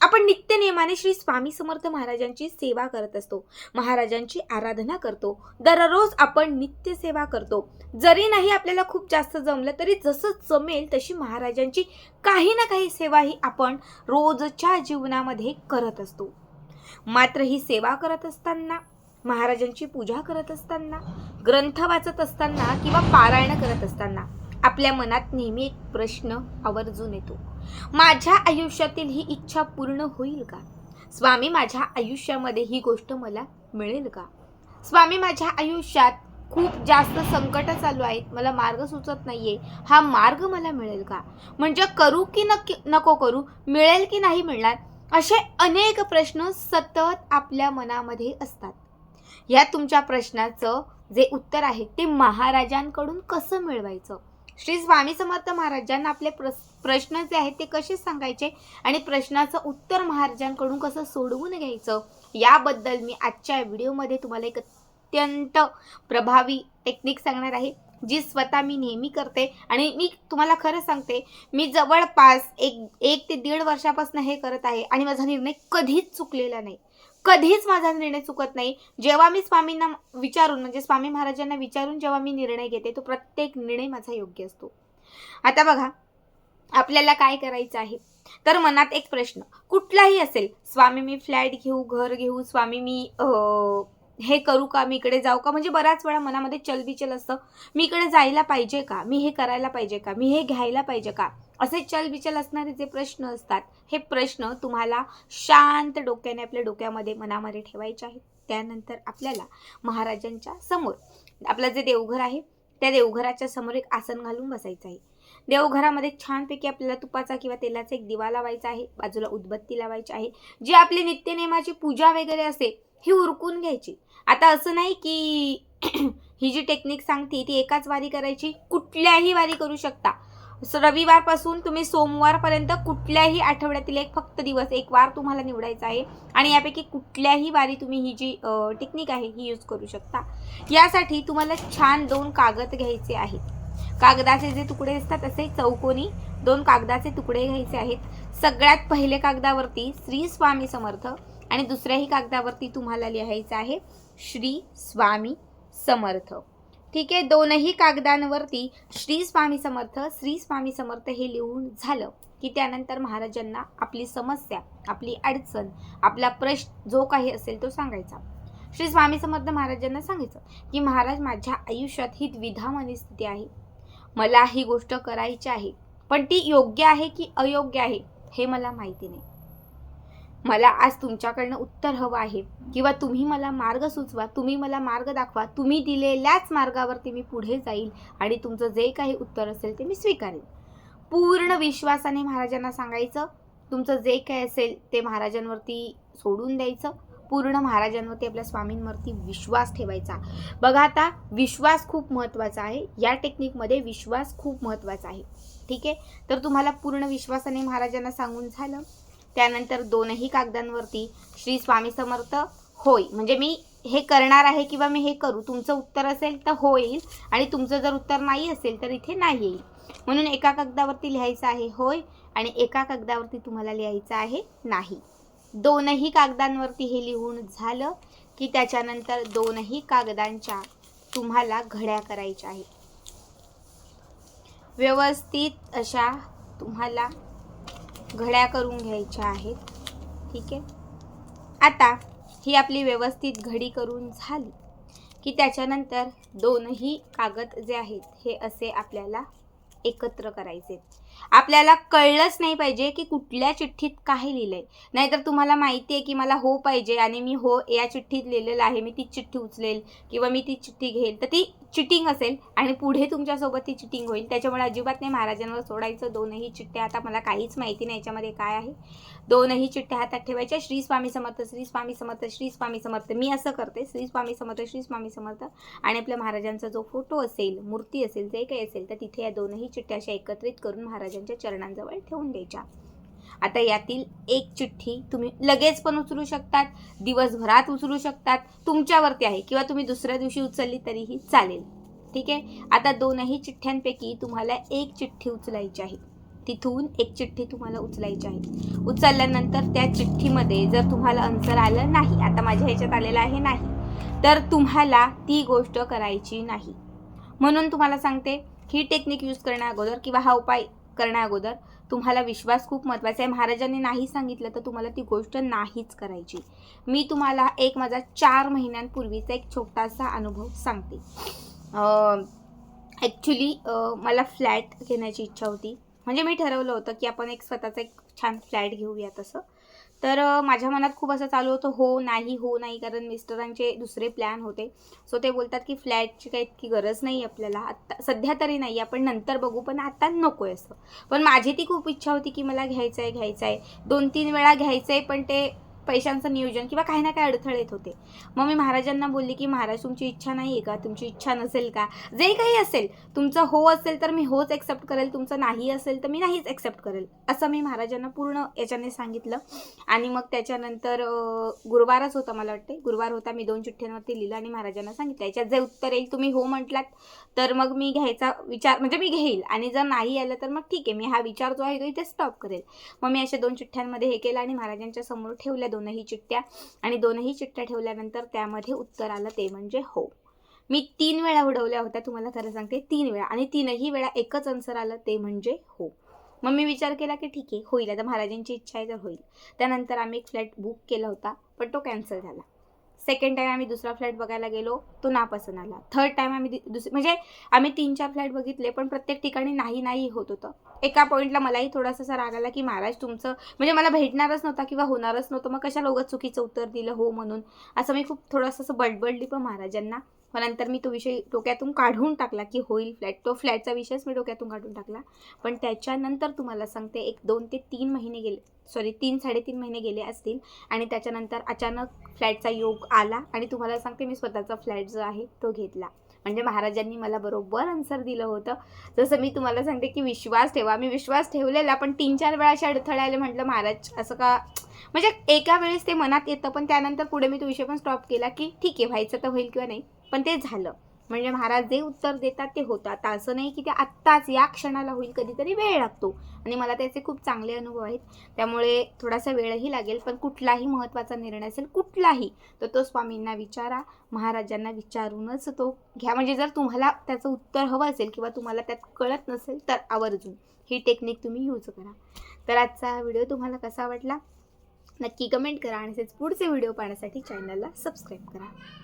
आपण नित्य नियमाने श्री स्वामी समर्थ महाराजांची सेवा करत असतो. महाराजांची आराधना करतो. दररोज आपण नित्य सेवा करतो. जरी नाही आपल्याला खूप जास्त जमलं तरी जसं जमेल तशी महाराजांची काही ना काही सेवा ही आपण रोजच्या जीवनामध्ये करत असतो. मात्र ही सेवा करत असताना महाराजांची पूजा करत असताना ग्रंथ वाचत असताना किंवा पारायण करत असताना आपल्या मनात नेहमी एक प्रश्न आवर्जून येतो. माझ्या आयुष्यातील ही इच्छा पूर्ण होईल का? स्वामी माझ्या आयुष्यामध्ये ही गोष्ट मला मिळेल का? स्वामी माझ्या आयुष्यात खूप जास्त संकट चालू आहेत. मला मार्ग सुचत नाहीये. हा मार्ग मला मिळेल का? म्हणजे करू की नक्की नको करू मिळेल की नाही मिळणार असे अनेक प्रश्न सतत आपल्या मनामध्ये असतात. या तुमच्या प्रश्नाचं जे उत्तर आहे ते महाराजांकडून कसं मिळवायचं? श्री स्वामी समर्थ महाराजांना आपले प्रस प्रश्न जे आहेत ते कसे सांगायचे? आणि प्रश्नाचं उत्तर महाराजांकडून कसं सोडवून घ्यायचं? याबद्दल मी आजच्या व्हिडिओमध्ये तुम्हाला एक अत्यंत प्रभावी टेक्निक सांगणार आहे जी स्वतः मी नेहमी करते. आणि मी तुम्हाला खरं सांगते मी जवळपास एक एक ते दीड वर्षापासून हे करत आहे आणि माझा निर्णय कधीच चुकलेला नाही. कधीच माझा निर्णय चुकत नाही. जेव्हा मी स्वामींना विचारून म्हणजे स्वामी महाराजांना विचारून जेव्हा मी निर्णय घेते तो प्रत्येक निर्णय माझा योग्य असतो. आता बघा आपल्याला काय करायचं आहे? तर मनात एक प्रश्न कुठलाही असेल स्वामी मी फ्लॅट घेऊ घर घेऊ स्वामी मी हे करू का मी इकडे जाऊ का? म्हणजे बऱ्याच वेळा मनामध्ये चलबिचल असतं मी इकडे जायला पाहिजे का? मी हे करायला पाहिजे का? मी हे घ्यायला पाहिजे का? असे चलबिचल असणारे जे प्रश्न असतात हे प्रश्न तुम्हाला शांत डोक्याने आपल्या डोक्यामध्ये मनामध्ये ठेवायचे आहेत. त्यानंतर आपल्याला महाराजांच्या समोर आपलं जे देवघर आहे त्या देवघराच्या समोर एक आसन घालून बसायचं आहे. देवघरामध्ये छानपैकी आपल्याला तुपाचा किंवा तेलाचा एक दिवा लावायचा आहे बाजूला उदबत्ती लावायची आहे जी आपली नित्यनेमाची पूजा वगैरे असते ही उरकून घ्यायची. आता असं नाही की ही जी टेक्निक सांगते ती एकाच वारी करायची कुठल्याही वारी करू शकता. स- रविवारपासून तुम्ही सोमवारपर्यंत कुठल्याही आठवड्यातील एक फक्त दिवस एक वार तुम्हाला निवडायचा आहे आणि यापैकी कुठल्याही वारी तुम्ही ही जी टेक्निक आहे ही यूज करू शकता. यासाठी तुम्हाला छान दोन कागद घ्यायचे आहेत. कागदाचे जे तुकडे असतात असे चौकोनी दोन कागदाचे तुकडे घ्यायचे आहेत. सगळ्यात पहिले कागदावरती श्री स्वामी समर्थ आणि दुसऱ्याही कागदावरती तुम्हाला लिहायचं आहे श्री स्वामी समर्थ. ठीक आहे दोनही कागदांवरती श्री स्वामी समर्थ श्री स्वामी समर्थ हे लिहून झालं की त्यानंतर महाराजांना आपली समस्या आपली अडचण आपला प्रश्न जो काही असेल तो सांगायचा. श्री स्वामी समर्थ महाराजांना सांगायचं की महाराज माझ्या आयुष्यात ही द्विधा मनस्थिती आहे. मला ही गोष्ट करायची आहे. पण ती योग्य आहे की अयोग्य आहे हे मला माहिती नाही. मला आज तुमच्याकडनं उत्तर हवं आहे किंवा तुम्ही मला मार्ग सुचवा तुम्ही मला मार्ग दाखवा तुम्ही दिलेल्याच मार्गावरती मी पुढे जाईल आणि तुमचं जे काही उत्तर असेल ते मी स्वीकारेन. पूर्ण विश्वासाने महाराजांना सांगायचं तुमचं जे काही असेल ते महाराजांवरती सोडून द्यायचं पूर्ण महाराजांवरती आपल्या स्वामींवरती विश्वास ठेवायचा. बघा आता विश्वास खूप महत्त्वाचा आहे. या टेक्निकमध्ये विश्वास खूप महत्त्वाचा आहे. ठीक आहे? तर तुम्हाला पूर्ण विश्वासाने महाराजांना सांगून झालं. त्यानंतर दोनही कागदांवरती श्री स्वामी समर्थ होय. म्हणजे मी हे करणार आहे किंवा मी हे करू तुमचं उत्तर असेल तर होईल आणि तुमचं जर उत्तर नाही असेल तर इथे नाही येईल. म्हणून एका कागदावरती लिहायचं आहे होय आणि एका कागदावरती तुम्हाला लिहायचं आहे नाही. दोनही कागदांवरती हे लिहून झालं की त्याच्यानंतर दोनही कागदांच्या तुम्हाला घड्या करायच्या आहेत. व्यवस्थित अशा तुम्हाला घड्या करून घ्यायच्या आहेत. ठीक आहे? आता ही आपली व्यवस्थित घडी करून झाली की त्याच्यानंतर दोनही कागद जे आहेत हे असे आपल्याला एकत्र करायचे आपल्याला कळलंच नाही पाहिजे की कुठल्या चिठ्ठीत काय लिहिलंय. नाहीतर तुम्हाला माहिती आहे की मला हो पाहिजे आणि मी हो या चिठ्ठीत लिहिलेलं आहे मी ती चिठ्ठी उचलेल किंवा मी ती चिठ्ठी घेईल. तर ती चिटिंग असेल आणि पुढे तुमच्यासोबत ती चिटिंग होईल. त्याच्यामुळे अजिबात नाही महाराजांवर सोडायचं. दोनही चिठ्ठ्या आता मला काहीच माहिती नाही याच्यामध्ये काय आहे. दोनही चिठ्ठ्या हातात ठेवायच्या. श्री स्वामी समर्थ श्री स्वामी समर्थ श्री स्वामी समर्थ. मी असं करते. श्री स्वामी समर्थ श्री स्वामी समर्थ आणि आपल्या महाराजांचा जो फोटो असेल मूर्ती असेल जे काही असेल तर तिथे या दोनही चिठ्ठ्या अशा एकत्रित करून महाराजांच्या चरणांजवळ ठेवून द्यायच्या. आता यातील एक चिठ्ठी तुम्ही लगेच पण उचलू शकतात दिवसभरात उचलू शकतात तुमच्यावरती आहे किंवा तुम्ही दुसऱ्या दिवशी उचलली तरीही चालेल. ठीक आहे? आता दोनही चिठ्ठ्यांपैकी तुम्हाला एक चिठ्ठी उचलायची आहे. तिथून एक चिठ्ठी तुम्हाला उचलायची आहे. उचलल्यानंतर त्या चिठ्ठीमध्ये जर तुम्हाला आन्सर आलं नाही आता माझ्या ह्याच्यात आलेलं आहे नाही तर तुम्हाला ती गोष्ट करायची नाही. म्हणून तुम्हाला सांगते ही टेक्निक यूज करण्या अगोदर किंवा हा उपाय करण्या अगोदर तुम्हाला विश्वास खूप महत्त्वाचा आहे. महाराजांनी नाही सांगितलं तर तुम्हाला ती गोष्ट नाहीच करायची. मी तुम्हाला एक माझा चार महिन्यांपूर्वीचा एक छोटासा अनुभव सांगते. ॲक्च्युली मला फ्लॅट घेण्याची इच्छा होती. म्हणजे मी ठरवलं होतं की आपण एक स्वतःचा एक छान फ्लॅट घेऊया तसं. तर माझ्या मनात खूप असं चालू होतं हो नाही हो नाही कारण मिस्टरांचे दुसरे प्लॅन होते. सो ते बोलतात की फ्लॅटची काही इतकी गरज नाही आपल्याला. आत्ता सध्या तरी नाही आपण नंतर बघू पण आत्ता नको आहे असं. पण माझी ती खूप इच्छा होती की मला घ्यायचं आहे घ्यायचं आहे दोन तीन वेळा घ्यायचं आहे पण ते पैशांचं नियोजन किंवा काही ना काही अडथळे येत होते. मग मी महाराजांना बोलली की महाराज तुमची इच्छा नाही आहे का? तुमची इच्छा नसेल का? जे काही असेल तुमचं हो असेल तर मी होच एक्सेप्ट करेल तुमचं नाही असेल तर मी नाहीच एक्सेप्ट करेल. असं मी महाराजांना पूर्ण याच्याने सांगितलं. आणि मग त्याच्यानंतर गुरुवारच होता मला वाटते. गुरुवार होता मी दोन चिठ्ठ्यांवरती लिहिलं आणि महाराजांना सांगितलं. याच्यात जे उत्तर येईल तुम्ही हो म्हटलात तर मग मी घ्यायचा विचार म्हणजे मी घेईल. आणि जर नाही आलं तर मग ठीक आहे मी हा विचार जो आहे तो इथे स्टॉप करेल. मग मी अशा दोन चिठ्ठ्यांमध्ये हे केलं आणि महाराजांच्या समोर ठेवल्या दोनही चिठ्ठ्या आणि दोनही चिठ्ठ्या ठेवल्यानंतर त्यामध्ये उत्तर आलं ते म्हणजे हो. मी तीन वेळा उडवल्या होत्या तुम्हाला खरं सांगते तीन वेळा आणि तीनही वेळा एकच आन्सर आलं ते म्हणजे हो. मग मी विचार केला की ठीक आहे होईल. आता महाराजांची इच्छा आहे तर होईल. त्यानंतर आम्ही एक फ्लॅट बुक केला होता पण तो कॅन्सल झाला. सेकंड टाईम आम्ही दुसरा फ्लॅट बघायला गेलो तो नापसंत आला. थर्ड टाईम आम्ही दि- दुस म्हणजे आम्ही तीन चार फ्लॅट बघितले पण प्रत्येक ठिकाणी नाही नाही होत होतं. एका पॉईंटला मलाही थोडासा असा राग आला की महाराज तुमचं म्हणजे मला भेटणारच नव्हता किंवा होणारच नव्हतं मग कशा लोक चुकीचं उत्तर दिलं हो म्हणून. असं मी खूप थोडंसं असं बडबडली पण महाराजांना. मग नंतर मी तो विषय डोक्यातून काढून टाकला की होईल फ्लॅट. तो फ्लॅटचा विषयच मी डोक्यातून काढून टाकला. पण त्याच्यानंतर तुम्हाला सांगते एक दोन ते तीन महिने गेले सॉरी तीन साडेतीन महिने गेले असतील आणि त्याच्यानंतर अचानक फ्लॅटचा योग आला आणि तुम्हाला सांगते मी स्वतःचा फ्लॅट जो आहे तो घेतला. म्हणजे महाराजांनी मला बरोबर आन्सर दिलं होतं. जसं मी तुम्हाला सांगते की विश्वास ठेवा. मी विश्वास ठेवलेला पण तीन चार वेळा अशा अडथळे आले म्हटलं महाराज असं का म्हणजे एका वेळेस ते मनात येतं पण त्यानंतर पुढे मी तो विषय पण स्टॉप केला की ठीक आहे व्हायचं तर होईल किंवा नाही. पण ते झालं. म्हणजे महाराज जे उत्तर देतात ते होतं. आता असं नाही की ते आत्ताच या क्षणाला होईल कधीतरी वेळ लागतो. आणि मला त्याचे खूप चांगले अनुभव आहेत. त्यामुळे थोडासा वेळही लागेल पण कुठलाही महत्त्वाचा निर्णय असेल कुठलाही तर तो स्वामींना विचारा महाराजांना विचारूनच तो घ्या. म्हणजे जर तुम्हाला त्याचं उत्तर हवं असेल किंवा तुम्हाला त्यात कळत नसेल तर आवर्जून. ही टेक्निक तुम्ही यूज करा. तर आजचा हा व्हिडिओ तुम्हाला कसा वाटला? नक्की कमेंट करा आणि तसेच पुढचे व्हिडिओ पाहण्यासाठी चॅनलला सबस्क्राईब करा.